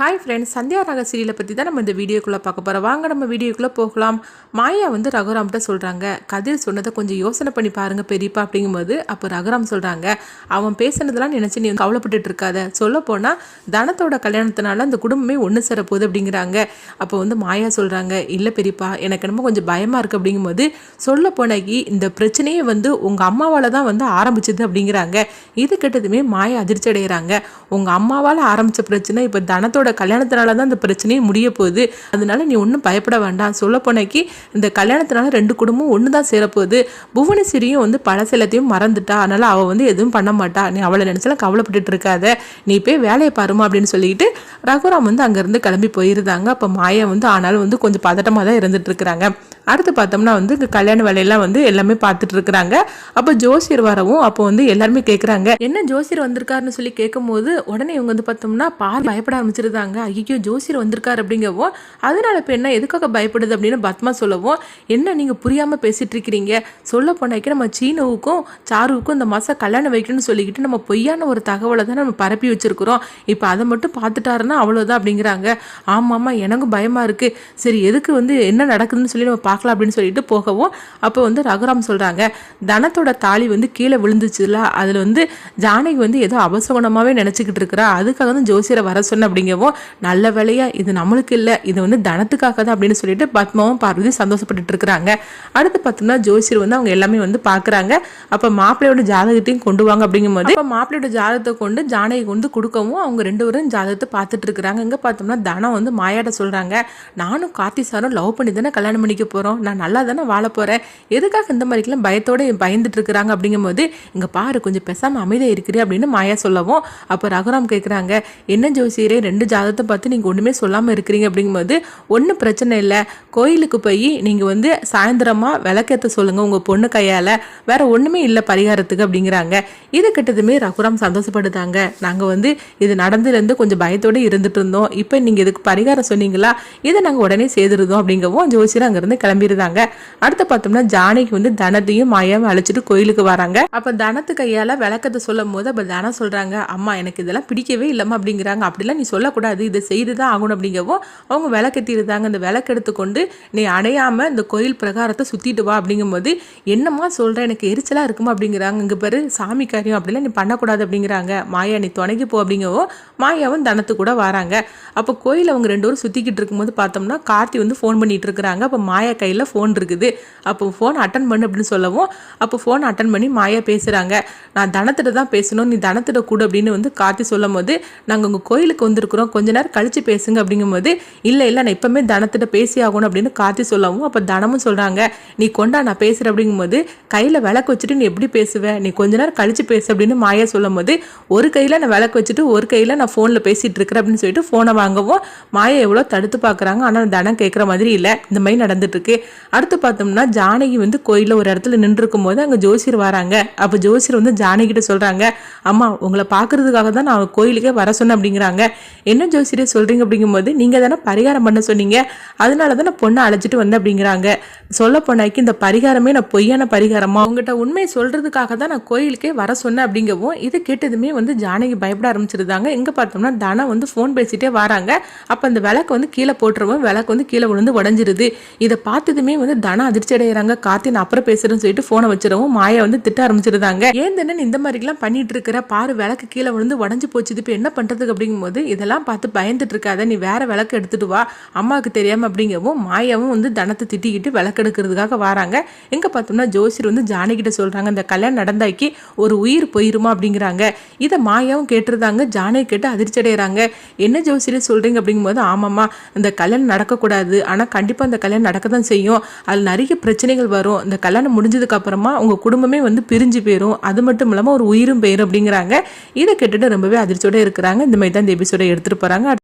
Hi friends Sandhya ராக சீரியலை பற்றி தான் நம்ம இந்த வீடியோக்குள்ளே பார்க்க போகிறோம் வாங்க நம்ம வீடியோக்குள்ளே போகலாம். மாயா வந்து ரகுராம்கிட்ட சொல்கிறாங்க கதிர் சொன்னதை கொஞ்சம் யோசனை பண்ணி பாருங்கள் பெரியப்பா அப்படிங்கும்போது அப்போ ரகுராம் சொல்கிறாங்க அவன் பேசுனதெல்லாம் நினச்சி நீ கவலைப்பட்டுட்டு இருக்காத. சொல்ல போனால் தனத்தோட கல்யாணத்தினால அந்த குடும்பமே ஒன்று சேர போகுது அப்படிங்கிறாங்க. அப்போ வந்து மாயா சொல்கிறாங்க இல்லை பெரியப்பா எனக்கு என்னமோ கொஞ்சம் பயமாக இருக்குது அப்படிங்கும்போது சொல்ல போனாக்கி இந்த பிரச்சனையே வந்து உங்கள் அம்மாவால் தான் வந்து ஆரம்பிச்சது அப்படிங்கிறாங்க. இது கெட்டதுமே மாயா அதிர்ச்சி அடைகிறாங்க உங்கள் அம்மாவால் ஆரம்பித்த பிரச்சனை இப்போ தனத்தோட கல்யாணத்தினால தான் இந்த பிரச்சனையே முடிய போகுது அதனால நீ ஒன்றும் பயப்பட வேண்டாம். சொல்ல போனாக்கி இந்த கல்யாணத்தினால ரெண்டு குடும்பம் ஒன்று தான் சேரப்போகுது. புவனேஸ்வரியும் வந்து பழசெல்லாத்தையும் மறந்துட்டா. அதனால அவள் வந்து எதுவும் பண்ண மாட்டா. நீ அவளை நினச்சாலும் கவலைப்பட்டுட்டு இருக்காத. நீ போய் வேலையை பாருமா அப்படின்னு சொல்லிட்டு ரகுராம் வந்து அங்கேருந்து கிளம்பி போயிருந்தாங்க. அப்போ மாயா வந்து ஆனாலும் வந்து கொஞ்சம் பதட்டமாக தான் இருந்துட்டு இருக்கிறாங்க. அடுத்து பார்த்தோம்னா வந்து இந்த கல்யாண வேலையெல்லாம் வந்து எல்லாமே பார்த்துட்டு இருக்கிறாங்க. அப்போ ஜோசியர் வரவும் அப்போ வந்து எல்லாருமே கேட்குறாங்க என்ன ஜோசியர் வந்திருக்காருன்னு சொல்லி கேட்கும்போது உடனே இவங்க வந்து பார்த்தோம்னா பார் பயப்பட ஆரம்பிச்சிருந்தாங்க. ஐயோ ஜோசியர் வந்திருக்காரு அப்படிங்கவும் அதனால இப்போ என்ன எதுக்காக பயப்படுது அப்படின்னு பத்மா சொல்லவும் என்ன நீங்கள் புரியாமல் பேசிட்டு இருக்கிறீங்க? சொல்ல போனாக்கி நம்ம சீனவுக்கும் சாருவுக்கும் இந்த மாதம் கல்யாணம் வைக்கணும்னு சொல்லிக்கிட்டு நம்ம பொய்யான ஒரு தகவலை தான் நம்ம பரப்பி வச்சிருக்கிறோம். இப்போ அதை மட்டும் பார்த்துட்டாருன்னா அவ்வளோதான் அப்படிங்கிறாங்க. ஆமாம் எனக்கும் பயமாக இருக்குது சரி எதுக்கு வந்து என்ன நடக்குதுன்னு சொல்லி நம்ம பார்க்கலாம் அப்படின்னு சொல்லிட்டு போகவும் அப்போ வந்து ரகுராம் சொல்கிறாங்க தனத்தோட தாலி வந்து கீழே விழுந்துச்சுல அதில் வந்து ஜானகி வந்து ஏதோ அபசகுணமாகவே நினச்சிக்கிட்டு இருக்கிறா அதுக்காக தான் ஜோசியரை வர சொன்ன அப்படிங்கவும் நல்ல வேலையாக இது நம்மளுக்கு இல்லை இது வந்து தனத்துக்காக தான் அப்படின்னு சொல்லிட்டு பத்மாவும் பார்வதி சந்தோஷப்பட்டுட்டு இருக்கிறாங்க. அடுத்து பார்த்தோம்னா ஜோசியர் வந்து அவங்க எல்லாமே வந்து பார்க்குறாங்க. அப்போ மாப்பிள்ளையோட ஜாதகத்தையும் கொண்டு வாங்க அப்படிங்கும்போது இப்போ மாப்பிள்ளையோட ஜாதகத்தை கொண்டு ஜானகி கொண்டு கொடுக்கவும் அவங்க ரெண்டு பேரும் ஜாதகத்தை பார்த்துட்டு இருக்கிறாங்க. இங்கே பார்த்தோம்னா தனம் வந்து மாயாட்ட சொல்கிறாங்க நானும் கார்த்தி சாரும் லவ் பண்ணி தானே கல்யாணம் பண்ணிக்க போகிறோம் நான் நல்லா தானே வாழ போகிறேன் எதுக்காக இந்த மாதிரிக்கெல்லாம் பயத்தோட பயந்துட்டு இருக்கிறாங்க அப்படிங்கும்போது இங்கே பாரு கொஞ்சம் பெசாமல் அமைதியாக இருக்கிறே அப்படின்னு மாயா சொல்லவும் அப்போ ரகுராம் கேட்குறாங்க என்ன ஜோசியரே ரெண்டு ஜாதகத்தை பார்த்து நீங்கள் ஒன்றுமே சொல்லாமல் இருக்கிறீங்க. அப்படிங்கும்போது ஒன்றும் பிரச்சனை இல்லை. கோயிலுக்கு போய் நீங்கள் வந்து சாயந்தரமாக விளக்கேற்ற சொல்லுங்கள் உங்கள் பொண்ணு கையால். வேற ஒன்றுமே இல்லை பரிகாரத்துக்கு. அப்படிங்கிறாங்க. இது கிட்டதுமே ரகுராம் சந்தோஷப்படுதாங்க நாங்கள் வந்து இது நடந்துலேருந்து கொஞ்சம் பயத்தோடு இருந்துட்டு இருந்தோம். இப்போ நீங்கள் இதுக்கு பரிகாரம் சொன்னீங்களா? இதை நாங்கள் உடனே செய்திருந்தோம் அப்படிங்கவும் ஜோசியர் அங்கேருந்து கிளம்பிடுறாங்க அடுத்து பார்த்தோம்னா ஜானகி வந்து தனத்தையும் மாயாவும் அழைச்சிட்டு கோயிலுக்கு வராங்க. அப்போ தனத்து கையால் விளக்கத்தை சொல்லும் போது அப்போ தனம் சொல்கிறாங்க அம்மா எனக்கு இதெல்லாம் பிடிக்கவே இல்லைம்மா அப்படிங்கிறாங்க. அப்படிலாம் நீ சொல்லக்கூடாது. இதை செய்து தான் ஆகணும் அப்படிங்கவும் அவங்க விளக்கெத்திருந்தாங்க. அந்த விளக்கு எடுத்துக்கொண்டு நீ அடையாமல் இந்த கோயில் பிரகாரத்தை சுற்றிட்டு வா அப்படிங்கும்போது என்னம்மா சொல்கிறேன் எனக்கு எரிச்சலாக இருக்குமா அப்படிங்கிறாங்க. இங்கே பேர் சாமி காரியம் அப்படிலாம் நீ பண்ணக்கூடாது அப்படிங்கிறாங்க. மாயா நீ துணைக்கி போ அப்படிங்கவும் மாயாவும் தனத்து கூட வராங்க. அப்போ கோயில் அவங்க ரெண்டு பேரும் சுற்றிக்கிட்டு இருக்கும்போது பார்த்தோம்னா கார்த்தி வந்து ஃபோன் பண்ணிட்டு இருக்கிறாங்க. அப்போ மாயா கையில் ஃபோன் இருக்குது. அப்போ ஃபோன் அட்டன் பண்ணு அப்படின்னு சொல்லவும் அப்போ ஃபோன் அட்டன் பண்ணி மாயா பேசுகிறாங்க நான் தனத்திட்ட தான் பேசணும் நீ தனத்திட்ட கூட அப்படின்னு வந்து காத்தி சொல்லும் போது நாங்கள் உங்கள் கோயிலுக்கு வந்திருக்கிறோம் கொஞ்ச நேரம் கழித்து பேசுங்க அப்படிங்கும்போது இல்லை இல்லை நான் இப்போமே தனத்திட்ட பேசி ஆகணும் அப்படின்னு காத்தி சொல்லவும் அப்போ தனமும் சொல்கிறாங்க நீ கொண்டா நான் பேசுகிறேன் அப்படிங்கும்போது கையில் விளக்கு வச்சுட்டு நீ எப்படி பேசுவேன் நீ கொஞ்ச நேரம் கழித்து பேசு அப்படின்னு மாயா சொல்லும் போது ஒரு கையில் நான் விளக்கு வச்சுட்டு ஒரு கையில் நான் ஃபோனில் பேசிகிட்டு இருக்கிறேன் அப்படின்னு சொல்லிட்டு ஃபோனை வாங்கவும் மாயா எவ்வளோ தடுத்து பார்க்குறாங்க. ஆனால் தனம் கேட்குற மாதிரி இல்லை. இந்த மாதிரி நடந்துட்டுருக்கு இருக்கு. அடுத்து பார்த்தோம்னா ஜானகி வந்து கோயிலில் ஒரு இடத்துல நின்று இருக்கும்போது அங்கே ஜோசியர் வராங்க. அப்போ ஜோசியர் வந்து ஜானகிட்ட சொல்கிறாங்க அம்மா உங்களை பார்க்கறதுக்காக தான் நான் கோயிலுக்கே வர சொன்னேன் அப்படிங்கிறாங்க. என்ன ஜோசியரே சொல்கிறீங்க அப்படிங்கும்போது நீங்கள் தானே பரிகாரம் பண்ண சொன்னீங்க. அதனால தான் நான் பொண்ணை அழைச்சிட்டு வந்தேன் அப்படிங்கிறாங்க. சொல்ல போனாக்கி இந்த பரிகாரமே நான் பொய்யான பரிகாரமா உங்ககிட்ட உண்மையை சொல்கிறதுக்காக தான் நான் கோயிலுக்கே வர சொன்னேன் அப்படிங்கவும் இது கேட்டதுமே வந்து ஜானகி பயப்பட ஆரம்பிச்சிருந்தாங்க. இங்கே பார்த்தோம்னா தனா வந்து ஃபோன் பேசிட்டே வராங்க. அப்போ அந்த விளக்கு வந்து கீழே போட்டுருவோம். விளக்கு வந்து கீழே விழுந்து உடஞ்சிருது. இதை பார்த்து பார்த்ததுமே வந்து தனம் அதிர்ச்சி அடைகிறாங்க கார்த்தி நான் அப்புறம் பேசுறேன்னு சொல்லிட்டு ஃபோனை வச்சிடவும் மாயா வந்து திட்ட ஆரம்பிச்சிருந்தாங்க ஏன் தானே இந்த மாதிரிலாம் பண்ணிட்டு இருக்கிற? பாரு விளக்கு கீழே விழுந்து உடஞ்சு போச்சு. இப்போ என்ன பண்ணுறதுக்கு அப்படிங்கும்போது இதெல்லாம் பார்த்து பயந்துட்டு இருக்காத. நீ வேற விளக்கு எடுத்துட்டு வா. அம்மாவுக்கு தெரியாம அப்படிங்கவும் மாயாவும் வந்து தனத்தை திட்டிக்கிட்டு விளக்கு எடுக்கிறதுக்காக வராங்க. எங்க பார்த்தோம்னா ஜோசியர் வந்து ஜானகிட்ட சொல்றாங்க இந்த கல்யாணம் நடந்தாக்கி ஒரு உயிர் போயிருமா? அப்படிங்கிறாங்க. இதை மாயாவும் கேட்டிருந்தாங்க. ஜானகி கேட்டு அதிர்ச்சி அடைகிறாங்க என்ன ஜோசியர் சொல்றீங்க? அப்படிங்கும்போது ஆமாம்மா இந்த கல்யாணம் நடக்கக்கூடாது. ஆனால் கண்டிப்பாக அந்த கல்யாணம் நடக்க தான் செய்யும் அதில் நிறைய பிரச்சனைகள் வரும். இந்த கல்யாணம் முடிஞ்சதுக்கு அப்புறமா குடும்பமே வந்து பிரிஞ்சு போயிடும் அது மட்டும் இல்லாமல் ஒரு உயிரும் போயிடும் அப்படிங்கிறாங்க. இதை கேட்டுட்டு ரொம்பவே அதிர்ச்சியோடு இருக்கிறாங்க. இந்த மாதிரி தான் இந்த எபிசோட எடுத்துகிட்டு போகிறாங்க